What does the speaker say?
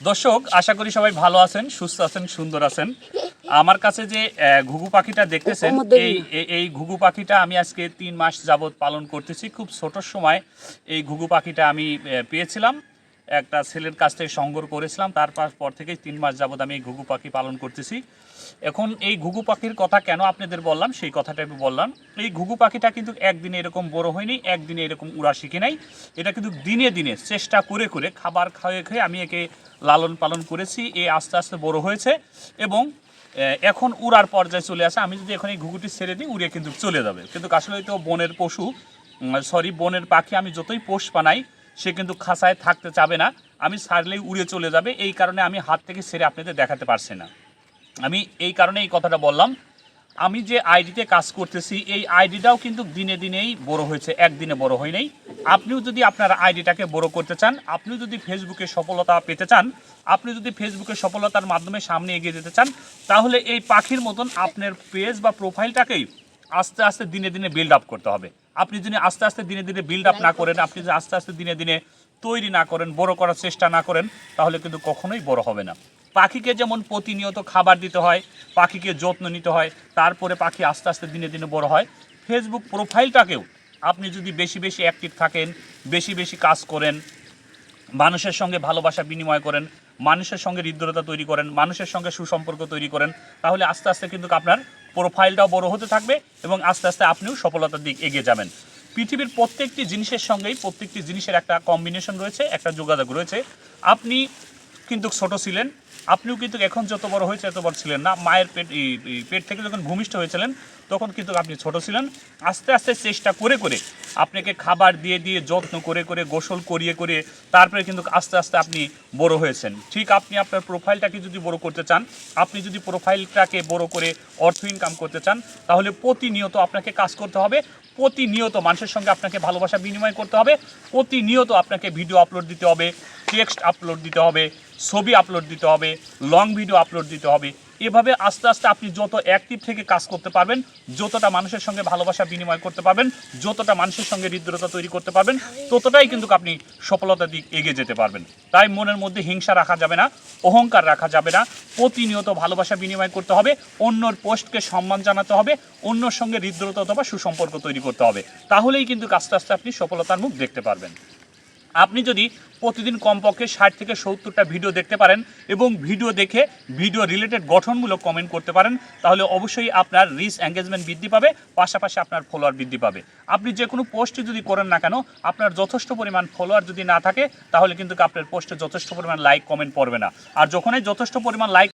দর্শক আশা করি সবাই ভালো আছেন সুস্থ আছেন সুন্দর আছেন। আমার কাছে যে আহ, ঘুঘু পাখিটা দেখতেছেন এই এই- এই ঘুঘু পাখিটা আমি আজকে তিন মাস যাবৎ পালন করতেছি। খুব ছোট সময় এই ঘুঘু পাখিটা আমি পেয়েছিলাম। একটা ছেলের কাছ থেকে সংগ্রহ করেছিলাম তারপর পর থেকেই তিন মাস যাবত আমি এই ঘুঘু পাখি পালন করতেছি। এখন এই ঘুঘু পাখির কথা কেন আপনাদের বললাম, সেই কথাটা একটু বললাম। এই ঘুঘু পাখিটা কিন্তু একদিনে এরকম বড় হয়নি, একদিনে এরকম উড়া শিখে নাই। এটা কিন্তু দিনে দিনে চেষ্টা করে করে খাবার খাওয়ে খেয়ে আমি একে লালন পালন করেছি, এ আস্তে আস্তে বড় হয়েছে এবং এখন উড়ার পর্যায়ে চলে আসে। আমি যদি এখন এই ঘুঘুটি ছেড়ে দিই উড়ে কিন্তু চলে যাবে। কিন্তু আসলে তো বনের পশু সরি বনের পাখি আমি যতই পোষ বানাই সে কিন্তু খাঁচায় থাকতে চাবে না। আমি সারলেই উড়ে চলে যাবে। এই কারণে আমি হাত থেকে সেরে আপনাদের দেখাতে পারছি না। আমি এই কারণে এই কথাটা বললাম। আমি যে আইডিতে কাজ করতেছি, এই আইডিটাও কিন্তু দিনে দিনেই বড় হয়েছে। একদিনে বড় হয় নাই। আপনিও যদি আপনার আইডিটাকে বড় করতে চান, আপনিও যদি ফেসবুকে সফলতা পেতে চান, আপনি যদি ফেসবুকে সফলতার মাধ্যমে সামনে এগিয়ে যেতে চান, তাহলে এই পাখির মতন আপনার পেজ বা প্রোফাইলটাকেই আস্তে আস্তে দিনে দিনে বিল্ড আপ করতে হবে। আপনি যদি আস্তে আস্তে দিনে দিনে বিল্ড আপ না করেন, আপনি যদি আস্তে আস্তে দিনে দিনে তৈরি না করেন, বড় করার চেষ্টা না করেন, তাহলে কিন্তু কখনোই বড় হবে না। পাখিকে যেমন প্রতিনিয়ত খাবার দিতে হয়, পাখিকে যত্ন নিতে হয়, তারপরে পাখি আস্তে আস্তে দিনে দিনে বড় হয়। ফেসবুক প্রোফাইলটাকেও আপনি যদি বেশি বেশি অ্যাক্টিভ থাকেন, বেশি বেশি কাজ করেন, মানুষের সঙ্গে ভালোবাসা বিনিময় করেন, মানুষের সঙ্গে হৃদ্রতা তৈরি করেন, মানুষের সঙ্গে সুসম্পর্ক তৈরি করেন, তাহলে আস্তে আস্তে কিন্তু আপনার প্রোফাইলটাও বড় হতে থাকবে এবং আস্তে আস্তে আপনিও সফলতার দিক এগিয়ে যাবেন। পৃথিবীর প্রত্যেকটি জিনিসের সঙ্গেই প্রত্যেকটি জিনিসের একটা কম্বিনেশন রয়েছে, একটা যোগাযোগ রয়েছে। আপনি কিন্তু ছোট ছিলেন। আপনিও কিন্তু এখন যত বড় হয়েছে এত বড় ছিলেন না। মায়ের পেট পেট থেকে যখন ভূমিষ্ঠ হয়েছিলেন, তখন কিন্তু আপনি ছোট ছিলেন। আস্তে আস্তে চেষ্টা করে করে আপনাকে খাবার দিয়ে দিয়ে যত্ন করে করে, গোসল করিয়ে, করে তারপরে কিন্তু আস্তে আস্তে আপনি বড় হয়েছেন। ঠিক আপনি আপনার প্রোফাইলটাকে যদি বড় করতে চান, আপনি যদি প্রোফাইলটাকে বড় করে অর্থ ইনকাম করতে চান, তাহলে প্রতিনিয়ত আপনাকে কাজ করতে হবে। প্রতিনিয়ত মানুষের সঙ্গে আপনাকে ভালোবাসা বিনিময় করতে হবে। প্রতিনিয়ত আপনাকে ভিডিও আপলোড দিতে হবে। টেক্সট আপলোড দিতে হবে, ছবি আপলোড দিতে হবে লং ভিডিও আপলোড দিতে হবে। এভাবে আস্তে আস্তে আপনি যত অ্যাক্টিভ থেকে কাজ করতে পারবেন, যতটা মানুষের সঙ্গে ভালোবাসা বিনিময় করতে পারবেন, যতটা মানুষের সঙ্গে হৃদ্রতা তৈরি করতে পারবেন, ততটাই কিন্তু আপনি সফলতার দিক এগিয়ে যেতে পারবেন। তাই মনের মধ্যে হিংসা রাখা যাবে না, অহংকার রাখা যাবে না, প্রতিনিয়ত ভালোবাসা বিনিময় করতে হবে, অন্যর পোস্টকে সম্মান জানাতে হবে, অন্যর সঙ্গে হৃদ্রতা অথবা সুসম্পর্ক তৈরি করতে হবে। তাহলেই কিন্তু আস্তে আস্তে আপনি সফলতার মুখ দেখতে পারবেন। আপনি যদি প্রতিদিন কমপক্ষে ষাট থেকে সত্তরটা ভিডিও দেখতে পারেন এবং ভিডিও দেখে ভিডিও রিলেটেড গঠনমূলক কমেন্ট করতে পারেন, তাহলে অবশ্যই আপনার রিচ এঙ্গেজমেন্ট বৃদ্ধি পাবে, পাশাপাশি আপনার ফলোয়ার বৃদ্ধি পাবে। আপনি যে কোনো পোস্টই যদি করেন না কেন, আপনার যথেষ্ট পরিমাণ ফলোয়ার যদি না থাকে, তাহলে কিন্তু আপনার পোস্টে যথেষ্ট পরিমাণ লাইক কমেন্ট পড়বে না। আর যখনই যথেষ্ট পরিমাণ লাইক